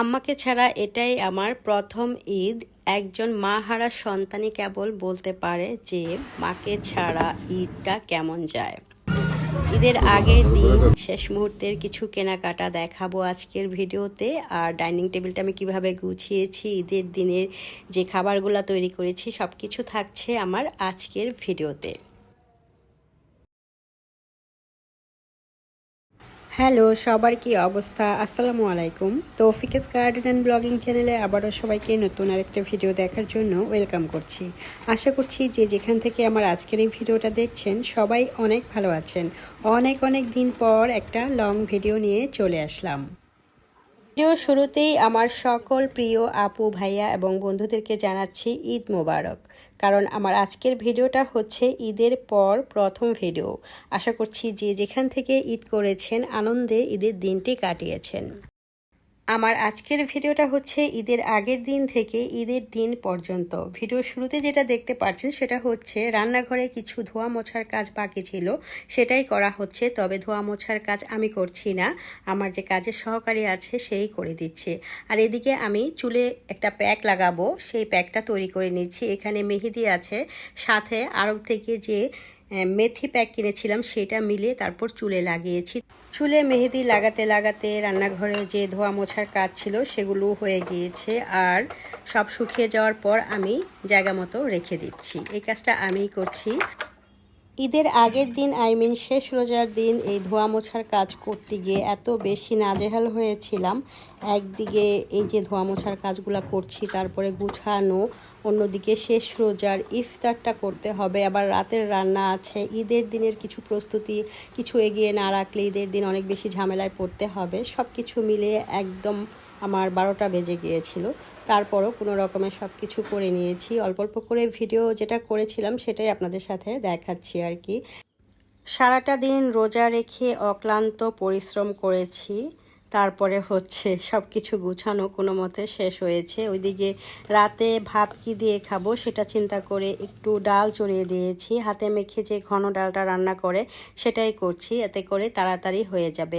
আম্মাকে ছাড়া এটাই আমার প্রথম ঈদ। একজন মা হারা সন্তানই কেবল বলতে পারে যে, মাকে ছাড়া ঈদটা কেমন যায়? ঈদের আগের দিন শেষ মুহূর্তের কিছু কেনাকাটা দেখাবো আজকের ভিডিওতে। আর ডাইনিং টেবিলটা আমি কীভাবে গুছিয়েছি, ঈদের দিনের যে খাবারগুলো তৈরি করেছি সব কিছু থাকছে আমার আজকের ভিডিওতে। হ্যালো, সবার কি অবস্থা? আসসালামু আলাইকুম। তৌফিকেস গার্ডেন অ্যান্ড ব্লগিং চ্যানেলে আবারও সবাইকে নতুন আরেকটা ভিডিও দেখার জন্য ওয়েলকাম করছি। আশা করছি যে যেখান থেকে আমার আজকের এই ভিডিওটা দেখছেন, সবাই অনেক ভালো আছেন। অনেক অনেক দিন পর একটা লং ভিডিও নিয়ে চলে আসলাম। ভিডিও শুরুতেই আমার সকল প্রিয় আপু, ভাইয়া এবং বন্ধুদেরকে জানাচ্ছি ঈদ মোবারক। কারণ আমার আজকের ভিডিওটা হচ্ছে ঈদের পর প্রথম ভিডিও। আশা করছি যে যেখান থেকে ঈদ করেছেন, আনন্দে ঈদের দিনটি কাটিয়েছেন। আমার আজকের ভিডিওটা হচ্ছে ঈদের আগের দিন থেকে ঈদের দিন পর্যন্ত। ভিডিও শুরুতে যেটা দেখতে পাচ্ছেন সেটা হচ্ছে রান্নাঘরে কিছু ধোয়া মোছার কাজ বাকি ছিল, সেটাই করা হচ্ছে, তবে ধোয়া মোছার কাজ আমি করছি না। আমার যে কাজের সহকারী আছে, সেই করে দিচ্ছে। আর এদিকে আমি চুলে একটা প্যাক লাগাবো, সেই প্যাকটা তৈরি করে নিচ্ছি। এখানে মেহেদি আছে, সাথে আড়ং থেকে যে মেথি প্যাক কিনেছিলাম, সেটা মিলিয়ে তারপর চুলে লাগিয়েছি। চুলে মেহেদি লাগাতে লাগাতে রান্নাঘরে যে ধোয়া মোছার কাজ ছিল সেগুলো হয়ে গিয়েছে। আর সব শুকিয়ে যাওয়ার পর আমি জায়গা মতো রেখে দিচ্ছি। এই কাজটা আমিই করছি। ঈদের আগের দিন, আই মিন শেষ রোজার দিন, এই ধোয়া মোছার কাজ করতে গিয়ে এত বেশি নাজেহাল হয়েছিলাম। একদিকে এই যে ধোয়া মোছার কাজগুলো করছি, তারপরে গুছানো অন্যদিকে শেষ রোজার ইফতারটা করতে হবে। আবার রাতের রান্না আছে। ঈদের দিনের কিছু প্রস্তুতি, কিছু এগিয়ে না রাখলে ঈদের দিন অনেক বেশি ঝামেলায় পড়তে হবে। সব কিছু মিলিয়ে একদম আমার বারোটা বেজে গিয়েছিল। তারপরও কোনো রকমের সব কিছু করে নিয়েছি। অল্প অল্প করে ভিডিও যেটা করেছিলাম সেটাই আপনাদের সাথে দেখাচ্ছি আর কি। সারাটা দিন রোজা রেখে অক্লান্ত পরিশ্রম করেছি। তারপরে হচ্ছে সব কিছু গুছানো কোনো মতে শেষ হয়েছে। ওইদিকে রাতে ভাত কি দিয়ে খাব সেটা চিন্তা করে একটু ডাল চড়িয়ে দিয়েছি। হাতে মেখে যে ঘন ডালটা রান্না করে সেটাই করছি, এতে করে তাড়াতাড়ি হয়ে যাবে।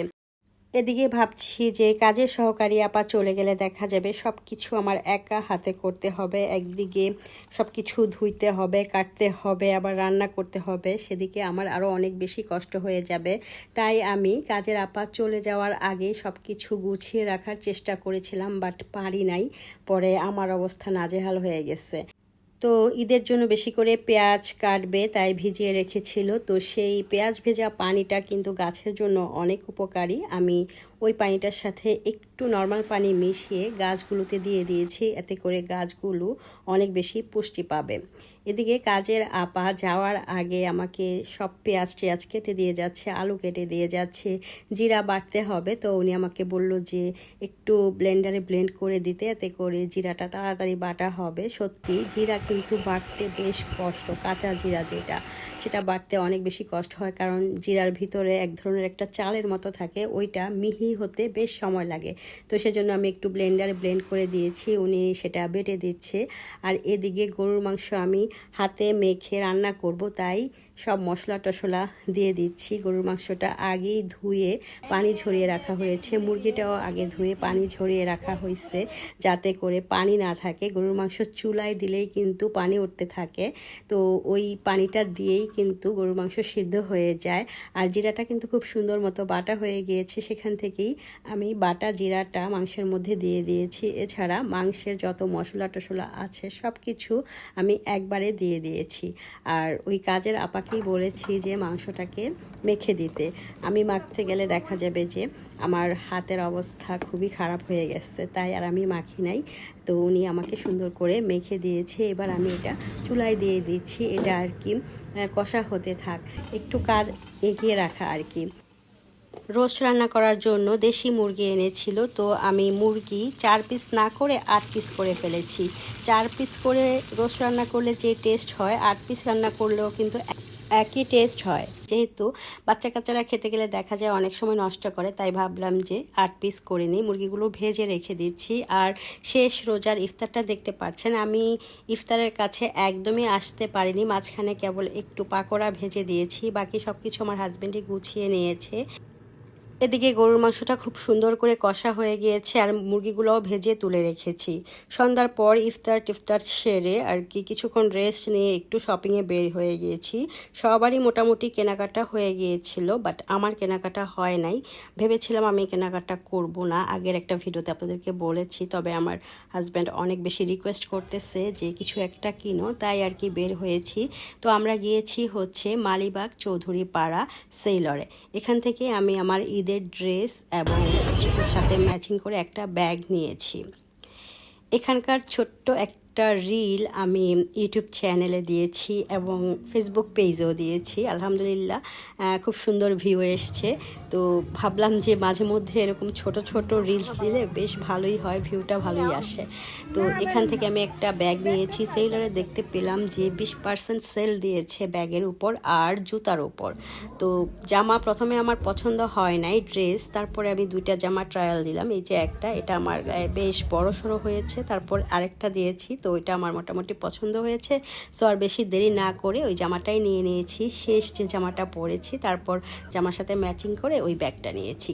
এদিকে ভাবছি যে কাজের সহকারী আপা চলে গেলে দেখা যাবে সব কিছু আমার একা হাতে করতে হবে, একদিকে সব কিছু ধুইতে হবে, কাটতে হবে, আবার রান্না করতে হবে, সেদিকে আমার আরও অনেক বেশি কষ্ট হয়ে যাবে। তাই আমি কাজের আপা চলে যাওয়ার আগে সব কিছু গুছিয়ে রাখার চেষ্টা করেছিলাম, বাট পারি নাই। পরে আমার অবস্থা নাজেহাল হয়ে গেছে। তো ঈদের জন্য বেশি করে পেঁয়াজ কাটবে, তাই ভিজিয়ে রেখেছিল। তো সেই পেঁয়াজ ভেজা পানিটা কিন্তু গাছের জন্য অনেক উপকারী। আমি ওই পানিটার সাথে একটু নর্মাল পানি মিশিয়ে গাছগুলোতে দিয়ে দিয়েছি, এতে করে গাছগুলো অনেক বেশি পুষ্টি পাবে। এদিকে কাজের আপা যাওয়ার আগে আমাকে সব পেঁয়াজ টেয়াজ কেটে দিয়ে যাচ্ছে, আলু কেটে দিয়ে যাচ্ছে, জিরা বাটতে হবে। তো উনি আমাকে বলল যে একটু ব্লেন্ডারে ব্লেন্ড করে দিতে, এতে করে জিরাটা তাড়াতাড়ি বাটা হবে। সত্যি, জিরা কিন্তু বাটতে বেশ কষ্ট, কাঁচা জিরা যেটা, সেটা বাটতে অনেক বেশি কষ্ট হয়। কারণ জিরার ভিতরে এক ধরনের একটা চালের মতো থাকে, ওইটা মিহি হতে বেশ সময় লাগে। তো সেজন্য আমি একটু ব্লেন্ডারে ব্লেন্ড করে দিয়েছি, উনি সেটা বেটে দিচ্ছে। আর এদিকে গরুর মাংস আমি হাতে মেখে রান্না করব, তাই সব মশলা টশলা দিয়ে দিচ্ছি। গরুর মাংসটা আগেই ধুয়ে পানি ঝরিয়ে রাখা হয়েছে। মুরগিটাও আগে ধুয়ে পানি ঝরিয়ে রাখা হয়েছে যাতে করে পানি না থাকে। গরুর মাংস চুলায় দিলেই কিন্তু পানি উঠতে থাকে। তো ওই পানিটা দিয়েই কিন্তু গরুর মাংস সিদ্ধ হয়ে যায়। আর জিরাটা কিন্তু খুব সুন্দর মতো বাটা হয়ে গিয়েছে। সেখান থেকেই আমি বাটা জিরাটা মাংসের মধ্যে দিয়ে দিয়েছি। এছাড়া মাংসের যত মশলা টশলা আছে সব কিছু আমি একবারে দিয়ে দিয়েছি। আর ওই কাজের আপাকেই বলেছি যে মাংসটাকে মেখে দিতে। আমি মাখতে গেলে দেখা যাবে যে আমার হাতের অবস্থা খুবই খারাপ হয়ে গেছে, তাই আর আমি মাখি নাই। তো উনি আমাকে সুন্দর করে মেখে দিয়েছে। এবার আমি এটা চুলায় দিয়ে দিচ্ছি। এটা আর কি কষা হতে থাক। একটু কাজ এগিয়ে রাখা আর কি। রোস্ট রান্না করার জন্য দেশি মুরগি এনেছিল, তো আমি মুরগি চার পিস না করে আট পিস করে ফেলেছি। চার পিস করে রোস্ট রান্না করলে যে টেস্ট হয়, আট পিস রান্না করলেও কিন্তু একই টেস্ট হয়। যেহেতু বাচ্চা কাচ্চারা খেতে গেলে দেখা যায় অনেক সময় নষ্ট করে, তাই ভাবলাম যে আট পিস করে নিই। মুরগিগুলো ভেজে রেখে দিচ্ছি আর শেষ রোজার ইফতারটা দেখতে পাচ্ছেন আমি ইফতারের কাছে একদমই আসতে পারিনি। মাঝখানে কেবল একটু পাকোড়া ভেজে দিয়েছি, বাকি সব কিছু আমার হাজব্যান্ডই গুছিয়ে নিয়েছে। এদিকে গরুর মাংসটা খুব সুন্দর করে কষা হয়ে গিয়েছে আর মুরগিগুলোও ভেজে তুলে রেখেছি। সন্ধ্যার পর ইফতার টিফতার সেরে আর কি কিছুক্ষণ রেস্ট নিয়ে একটু শপিংয়ে বের হয়ে গিয়েছি। সবারই মোটামুটি কেনাকাটা হয়ে গিয়েছিল বাট আমার কেনাকাটা হয় নাই। ভেবেছিলাম আমি কেনাকাটা করব না। আগের একটা ভিডিওতে আপনাদেরকে বলেছি, তবে আমার হাজব্যান্ড অনেক বেশি রিকোয়েস্ট করতেছে যে কিছু একটা কিনো, তাই আর কি বের হয়েছি। তো আমরা গিয়েছি হচ্ছে মালিবাগ চৌধুরী পাড়া সেইলরে এখান থেকে আমি আমার ঈদের ড্রেস এবং ড্রেসের সাথে ম্যাচিং করে একটা ব্যাগ নিয়েছি। এখানকার ছোট্ট একটা রিল আমি ইউটিউব চ্যানেলে দিয়েছি এবং ফেসবুক পেজেও দিয়েছি, আলহামদুলিল্লাহ। খুব সুন্দর ভিউ এসছে। তো ভাবলাম যে মাঝে মধ্যে এরকম ছোট ছোট রিলস দিলে বেশ ভালোই হয় ভিউটা ভালোই আসে। তো এখান থেকে আমি একটা ব্যাগ নিয়েছি সেলরে দেখতে পেলাম যে বিশ পার্সেন্ট সেল দিয়েছে ব্যাগের উপর আর জুতার উপর। তো জামা প্রথমে আমার পছন্দ হয় নাই ড্রেস তারপরে আমি দুইটা জামা ট্রায়াল দিলাম। এই যে একটা, এটা আমার গায়ে বেশ বড় সড়ো হয়েছে, তারপর আরেকটা দিয়েছি। তো ওইটা আমার মোটামুটি পছন্দ হয়েছে। সো আর বেশি দেরি না করে ওই জামাটাই নিয়ে নিয়েছি। শেষ যে জামাটা পরেছি তারপর জামার সাথে ম্যাচিং করে ওই ব্যাগটা নিয়েছি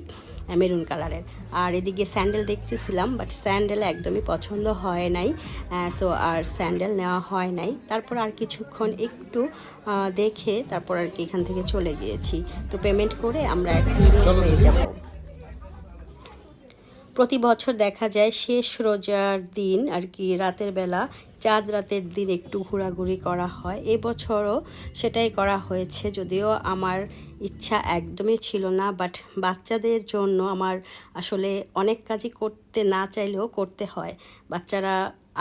মেরুন কালারের আর এদিকে স্যান্ডেল দেখতেছিলাম বাট স্যান্ডেল একদমই পছন্দ হয় নাই। সো আর স্যান্ডেল নেওয়া হয় নাই। তারপর আর কিছুক্ষণ একটু দেখে তারপর আর কি এখান থেকে চলে গিয়েছি। তো পেমেন্ট করে আমরা এখন বের হয়ে যাব। প্রতি বছর দেখা যায় শেষ রোজার দিন আর কি, রাতের বেলা, চাঁদ রাতের দিন একটু ঘোরাঘুরি করা হয়। এবছরও সেটাই করা হয়েছে, যদিও আমার ইচ্ছা একদমই ছিল না বাট বাচ্চাদের জন্য আমার আসলে অনেক কাজই করতে না চাইলেও করতে হয়। বাচ্চারা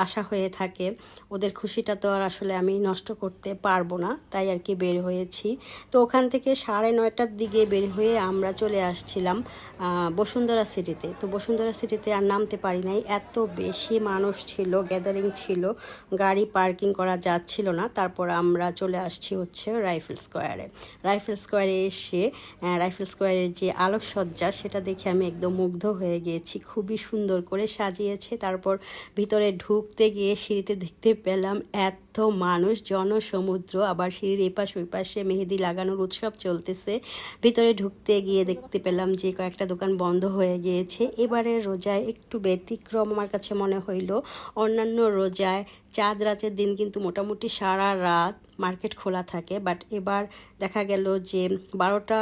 আশা হয়ে থাকে। ওদের খুশিটা তো আর আসলে আমি নষ্ট করতে পারব না, তাই আর কি বের হয়েছি। তো ওখান থেকে সাড়ে নয়টার দিকে বের হয়ে আমরা চলে আসছিলাম বসুন্ধরা সিটিতে। তো বসুন্ধরা সিটিতে আর নামতে পারি নাই, এত বেশি মানুষ ছিল গ্যাদারিং ছিল, গাড়ি পার্কিং করা যাচ্ছিল না। তারপর আমরা চলে আসছি হচ্ছে রাইফেল স্কোয়ারে। রাইফেল স্কোয়ারে এসে রাইফেল স্কোয়ারের যে আলোকসজ্জা, সেটা দেখে আমি একদম মুগ্ধ হয়ে গিয়েছি খুবই সুন্দর করে সাজিয়েছে। তারপর ভিতরে ঢুকতে গিয়ে সিঁড়িতে দেখতে পেলাম এত মানুষ, জনসমুদ্র, আবার সিঁড়ির এপাশ ওই পাশে মেহেদি লাগানোর উৎসব চলতেছে। ভিতরে ঢুকতে গিয়ে দেখতে পেলাম যে কয়েকটা দোকান বন্ধ হয়ে গিয়েছে। এবারের রোজায় একটু ব্যতিক্রম আমার কাছে মনে হইল। অন্যান্য রোজায় চাঁদ রাতের দিন কিন্তু মোটামুটি সারা রাত মার্কেট খোলা থাকে বাট এবার দেখা গেল যে বারোটা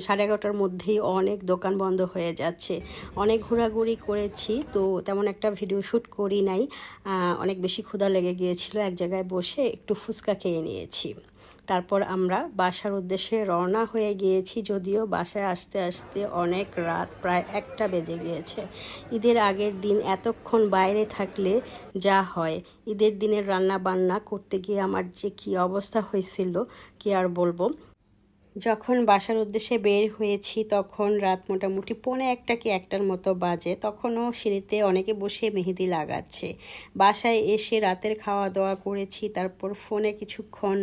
সাড়ে এগারোটার মধ্যেই অনেক দোকান বন্ধ হয়ে যাচ্ছে। অনেক ঘোরাঘুরি করেছি, তো তেমন একটা ভিডিও শ্যুট করি নাই। অনেক বেশি ক্ষুধা লেগে গিয়েছিল, এক জায়গায় বসে একটু ফুচকা খেয়ে নিয়েছি। তারপর আমরা বাসার উদ্দেশ্যে রওনা হয়ে গিয়েছি, যদিও বাসায় আসতে আসতে অনেক রাত, প্রায় একটা বেজে গিয়েছে। ঈদের আগের দিন এতক্ষণ বাইরে থাকলে যা হয়। ঈদের দিনের রান্না বান্না করতে গিয়ে আমার যে কী অবস্থা হয়েছিল, কি আর বলব? যখন বাসার উদ্দেশ্যে বের হয়েছি, তখন রাত মোটামুটি পৌনে একটা কি একটার মতো বাজে। তখনও সিঁড়িতে অনেকে বসে মেহেদি লাগাচ্ছে। বাসায় এসে রাতের খাওয়া দাওয়া করেছি, তারপর ফোনে কিছুক্ষণ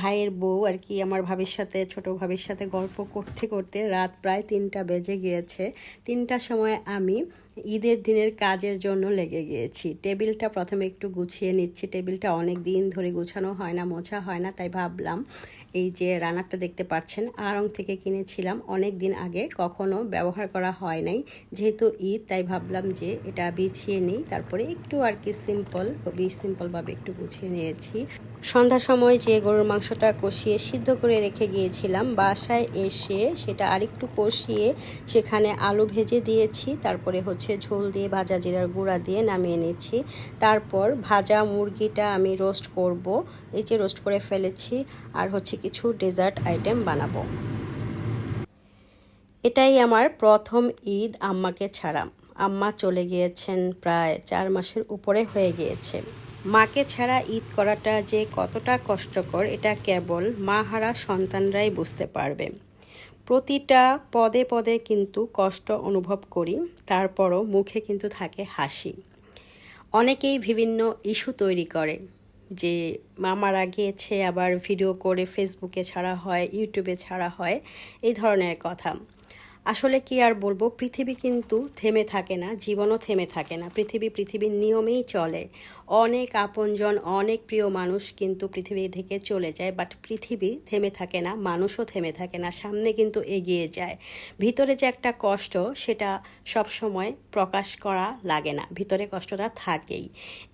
ভাইয়ের বউ আর কি আমার ভাবির সাথে, ছোট ভাবির সাথে গল্প করতে করতে রাত প্রায় তিনটা বেজে গিয়েছে। তিনটার সময় আমি ঈদের দিনের কাজের জন্য লেগে গিয়েছি। টেবিলটা প্রথমে একটু গুছিয়ে নিচ্ছি। টেবিলটা অনেক দিন ধরে গুছানো হয় না, মোছা হয় না, তাই ভাবলাম এই যে রানারটা দেখতে পাচ্ছেন আরং থেকে কিনেছিলাম অনেক দিন আগে, কখনো ব্যবহার করা হয় নাই। যেহেতু ঈদ, তাই ভাবলাম যে এটা বিছিয়ে নিই। তারপরে একটু আর কি সিম্পল খুবই সিম্পলভাবে একটু গুছিয়ে নিয়েছি। সন্ধ্যার সময় যে গরুর মাংসটা কষিয়ে সিদ্ধ করে রেখে গিয়েছিলাম, বাসায় এসে সেটা আরেকটু কষিয়ে সেখানে আলু ভেজে দিয়েছি, তারপরে হচ্ছে ঝোল দিয়ে ভাজা জিরার গুঁড়া দিয়ে নামিয়ে নিচ্ছি। তারপর ভাজা মুরগিটা আমি রোস্ট করব, এই যে রোস্ট করে ফেলেছি, আর হচ্ছে কিছু ডেজার্ট আইটেম বানাবো। এটাই আমার প্রথম ঈদ আম্মাকে ছাড়া। আম্মা চলে গিয়েছেন প্রায় চার মাসের উপরে হয়ে গিয়েছে। মাকে ছাড়া ঈদ করাটা যে কতটা কষ্টকর, এটা কেবল মা হারা সন্তানরাই বুঝতে পারবে। প্রতিটা পদে পদে কিন্তু কষ্ট অনুভব করি, তারপরও মুখে কিন্তু থাকে হাসি। অনেকেই বিভিন্ন ইস্যু তৈরি করে, যে মা মারা গিয়েছে, আবার ভিডিও করে ফেসবুকে ছাড়া হয়, ইউটিউবে ছাড়া হয়, এই ধরনের কথা। আসলে কি আর বলব, পৃথিবী কিন্তু থেমে থাকে না, জীবনও থেমে থাকে না। পৃথিবী পৃথিবীর নিয়মেই চলে। অনেক আপনজন, অনেক প্রিয় মানুষ কিন্তু পৃথিবী থেকে চলে যায় বাট পৃথিবী থেমে থাকে না, মানুষও থেমে থাকে না, সামনে কিন্তু এগিয়ে যায়। ভিতরে যে একটা কষ্ট, সেটা সব সময় প্রকাশ করা লাগে না, ভিতরে কষ্টটা থাকেই।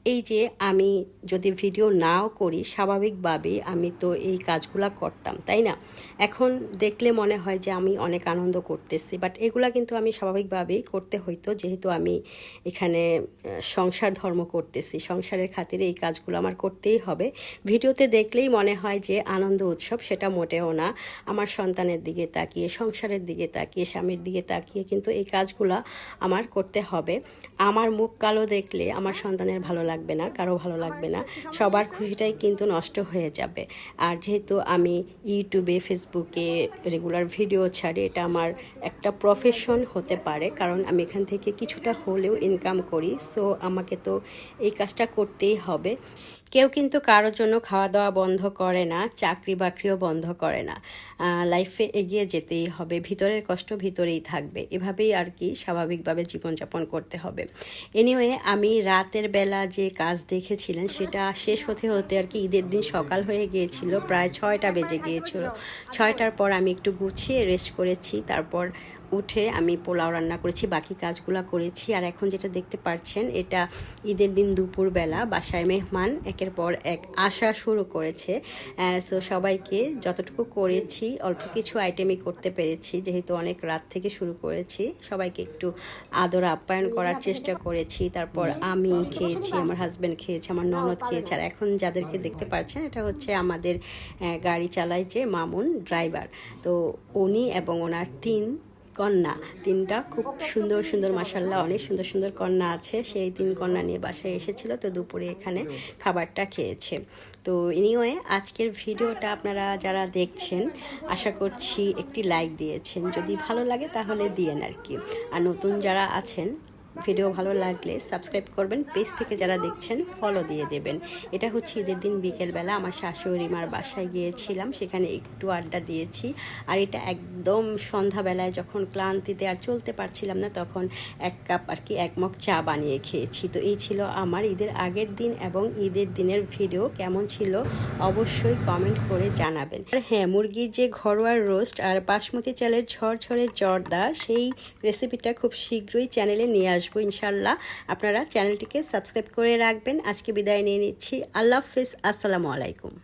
এই যে আমি যদি ভিডিও নাও করি স্বাভাবিকভাবেই আমি তো এই কাজগুলা করতাম, তাই না? এখন দেখলে মনে হয় যে আমি অনেক আনন্দ করতেছি বাট এগুলা কিন্তু আমি স্বাভাবিকভাবেই করতে হইতো, যেহেতু আমি এখানে সংসার ধর্ম করতেছি সংসারের খাতিরে এই কাজগুলো আমার করতেই হবে। ভিডিওতে দেখলেই মনে হয় যে আনন্দ উৎসব সেটা মোটেও না। আমার সন্তানের দিকে তাকিয়ে, সংসারের দিকে তাকিয়ে, স্বামীর দিকে তাকিয়ে কিন্তু এই কাজগুলো আমার করতে হবে। আমার মুখ কালো দেখলে আমার সন্তানের ভালো লাগবে না, কারও ভালো লাগবে না। সবার খুশিটাই কিন্তু নষ্ট হয়ে যাবে। আর যেহেতু আমি ইউটিউবে, ফেসবুকে রেগুলার ভিডিও ছাড়ি, এটা আমার একটা প্রফেশন হতে পারে, কারণ আমি এখান থেকে কিছুটা হলেও ইনকাম করি। সো আমাকে তো এই কাজটা করতেই হবে। কেউ কিন্তু কারোর জন্য খাওয়া দাওয়া বন্ধ করে না চাকরি বাকরিও বন্ধ করে না। লাইফে এগিয়ে যেতেই হবে, ভিতরের কষ্ট ভিতরেই থাকবে। এভাবেই আর কি স্বাভাবিকভাবে জীবনযাপন করতে হবে। এনিওয়ে আমি রাতের বেলা যে কাজ দেখেছিলেন, সেটা শেষ হতে হতে আর কি ঈদের দিন সকাল হয়ে গিয়েছিল, প্রায় ছয়টা বেজে গিয়েছিল। ছয়টার পর আমি একটু গুছিয়ে রেস্ট করেছি, তারপর উঠে আমি পোলাও রান্না করেছি, বাকি কাজগুলো করেছি। আর এখন যেটা দেখতে পাচ্ছেন এটা ঈদের দিন দুপুরবেলা বাসায় মেহমান, একের পর এক আসা শুরু করেছে। সো সবাইকে যতটুকু করেছি, অল্প কিছু আইটেমই করতে পেরেছি, যেহেতু অনেক রাত থেকে শুরু করেছি। সবাইকে একটু আদর আপ্যায়ন করার চেষ্টা করেছি। তারপর আমি খেয়েছি, আমার হাজব্যান্ড খেয়েছে, আমার ননদ খেয়েছে। আর এখন যাদেরকে দেখতে পাচ্ছেন এটা হচ্ছে আমাদের গাড়ি চালায় যে মামুন ড্রাইভার তো উনি এবং ওনার তিন কন্যা। তিনটা খুব সুন্দর সুন্দর মাসাল্লাহ অনেক সুন্দর সুন্দর কন্যা আছে। সেই তিন কন্যা নিয়ে বাসায় এসেছিল, তো দুপুরে এখানে খাবারটা খেয়েছে। তো এনিওয়ে আজকের ভিডিওটা আপনারা যারা দেখছেন, আশা করছি একটি লাইক দিয়েছেন। যদি ভালো লাগে তাহলে দিয়েন আর কি আর নতুন যারা আছেন ভিডিও ভালো লাগলে সাবস্ক্রাইব করবেন, পেজ থেকে যারা দেখছেন ফলো দিয়ে দেবেন। এটা হচ্ছে ঈদের দিন বিকেলবেলা আমার শাশুড়ি মার বাসায় গিয়েছিলাম, সেখানে একটু আড্ডা দিয়েছি। আর এটা একদম সন্ধ্যাবেলায় যখন ক্লান্তিতে আর চলতে পারছিলাম না, তখন এক কাপ আর কি এক মগ চা বানিয়ে খেয়েছি। তো এই ছিল আমার ঈদের আগের দিন এবং ঈদের দিনের ভিডিও, কেমন ছিল অবশ্যই কমেন্ট করে জানাবেন। আর হ্যাঁ মুরগির যে ঘরোয়া রোস্ট আর বাসমতি চালের ঝরঝরে জর্দা, সেই রেসিপিটা খুব শীঘ্রই চ্যানেলে নিয়ে আসব ইনশাল্লাহ আপনারা চ্যানেলটিকে সাবস্ক্রাইব করে রাখবেন। আজকে বিদায় নিয়ে নিচ্ছি। আল্লাহ হাফিজ। আসসালামু আলাইকুম।